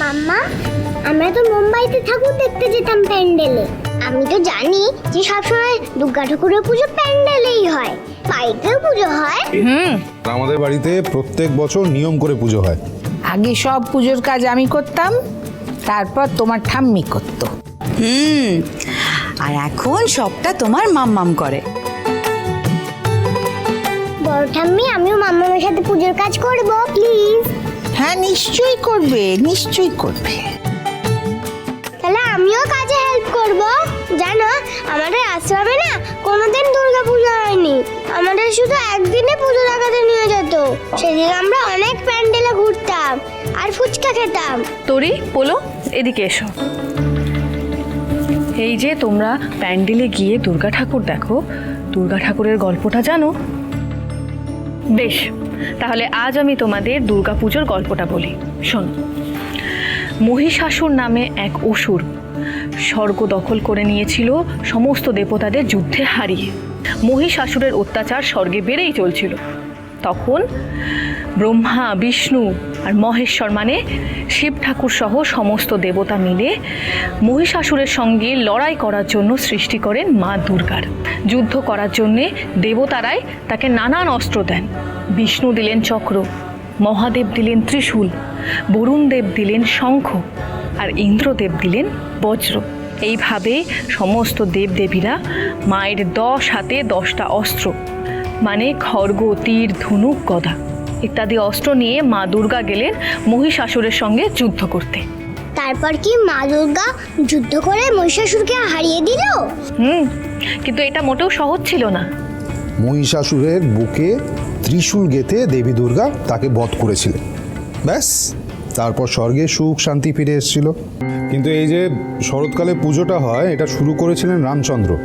মাম্মা, আমরা তো মুম্বাইতে ঠাকুর দেখতে যেতাম প্যান্ডেলে। আমি তো জানি যে সবসময় দুর্গা ঠাকুরের পুজো প্যান্ডেলেই হয়। বাড়িতেও পুজো হয়? হুম। আমাদের বাড়িতে প্রত্যেক বছর নিয়ম করে পুজো হয়। আগে সব পুজোর কাজ আমি করতাম তারপর তোমার ঠাম্মি করতো। হুম। আর এখন সবটা তোমার মাম্মাম করে। বড় ঠাম্মি আমিও মাম্মামের সাথে পুজোর কাজ করব প্লিজ। হ্যাঁ নিশ্চয়ই করবে নিশ্চয়ই করবে। করব? জানো, আমাদের আশ্রমে না কোনোদিন দুর্গা পুজো হয়নি। আমাদের শুধু একদিনে পুজো দেখাতে নিয়ে যেত। সেদিন আমরা অনেক প্যান্ডেলে ঘুরতাম আর ফুচকা খেতাম। তরি, পোলো, এদিকে এসো। এই যে তোমরা প্যান্ডেলে গিয়ে দুর্গা ঠাকুর দেখো, দুর্গা ঠাকুরের গল্পটা জানো? বেশ, তাহলে আজ আমি তোমাদের দুর্গা পুজোর গল্পটা বলি। শোন, মহিষাসুর নামে এক অসুর স্বর্গ দখল করে নিয়েছিল সমস্ত দেবতাদের যুদ্ধে হারিয়ে। মহিষাসুরের অত্যাচার স্বর্গে বেড়েই চলছিল। তখন ব্রহ্মা, বিষ্ণু আর মহেশ্বর মানে শিব ঠাকুর সহ সমস্ত দেবতা মিলে মহিষাসুরের সঙ্গে লড়াই করার জন্য সৃষ্টি করেন মা দুর্গার। যুদ্ধ করার জন্যে দেবতারাই তাকে নানান অস্ত্র দেন। বিষ্ণু দিলেন চক্র, মহাদেব দিলেন ত্রিশূল বরুণ দেব দিলেন শঙ্খ আর ইন্দ্রদেব দিলেন বজ্র। এইভাবে সমস্ত দেবদেবীরা মায়ের দশ হাতে দশটা অস্ত্র মানে খড়গ তীর ধনুক গদা ইত্যাদি অস্ত্র নিয়ে মা দুর্গা গেলেন মহিষাসুরের সঙ্গে যুদ্ধ করতে। তারপর কি মা দুর্গা যুদ্ধ করে মহিষাসুরকে হারিয়ে দিল? হুম কিন্তু এটা মোটেও সহজ ছিল না। মহিষাসুরের বুকে ত্রিশূল গেথে দেবী দুর্গা তাকে বধ করেছিলেন। ব্যাস। তারপর স্বর্গে সুখ শান্তি ফিরে এসেছিল। কিন্তু এই যে শরৎকালে পুজোটা হয় এটা শুরু করেছিলেন রামচন্দ্র।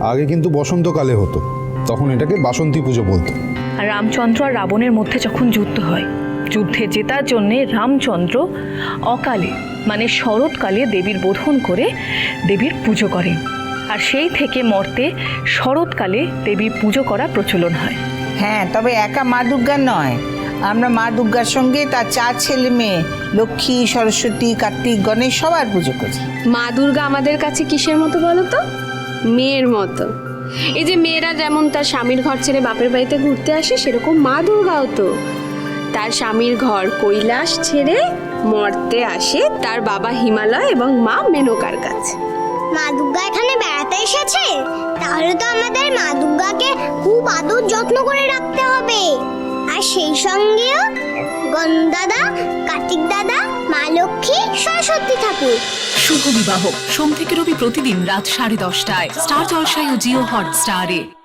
আগে কিন্তু বসন্তকালে হতো। তখন এটাকে বাসন্তী পুজো বলতো। আর রামচন্দ্র আর রাবণের মধ্যে যখন যুদ্ধ হয় যুদ্ধে জেতার জন্যে রামচন্দ্র অকালে মানে শরৎকালে দেবীর বোধন করে দেবীর পুজো করেন। আর সেই থেকে মর্তে শরৎকালে দেবীর পুজো করা প্রচলন হয়। হ্যাঁ তবে একা মা দুর্গার নয়। আমরা মা দুর্গার সঙ্গে তার চার ছেলে মেয়ে লক্ষ্মী সরস্বতী কার্তিক গণেশ সবার পুজো করি মা দুর্গা আমাদের কাছে কিসের মতো বলো তো? মেয়ের মতো। এই যে মেয়েরা যেমন তার স্বামীর ঘর ছেড়ে বাপের বাড়িতে ঘুরতে আসে সেরকম মা দুর্গাও তো। তার স্বামীর ঘর কৈলাস ছেড়ে মর্তে আসে তার বাবা হিমালয় এবং মা মেনকার কাছে। মা দুর্গা এখানে বেড়াতে এসেছে? তাহলে তো আমাদের মা দুর্গাকে খুব আদর যত্ন করে সঙ্গেও গন্দাদা কার্তিক দাদা মা লক্ষ্মী, সরস্বতী ঠাকুর। শুভ বিবাহ। সোম থেকে রবি প্রতিদিন রাত সাড়ে দশটায়। স্টার জলসায় ও জিও হটস্টারে।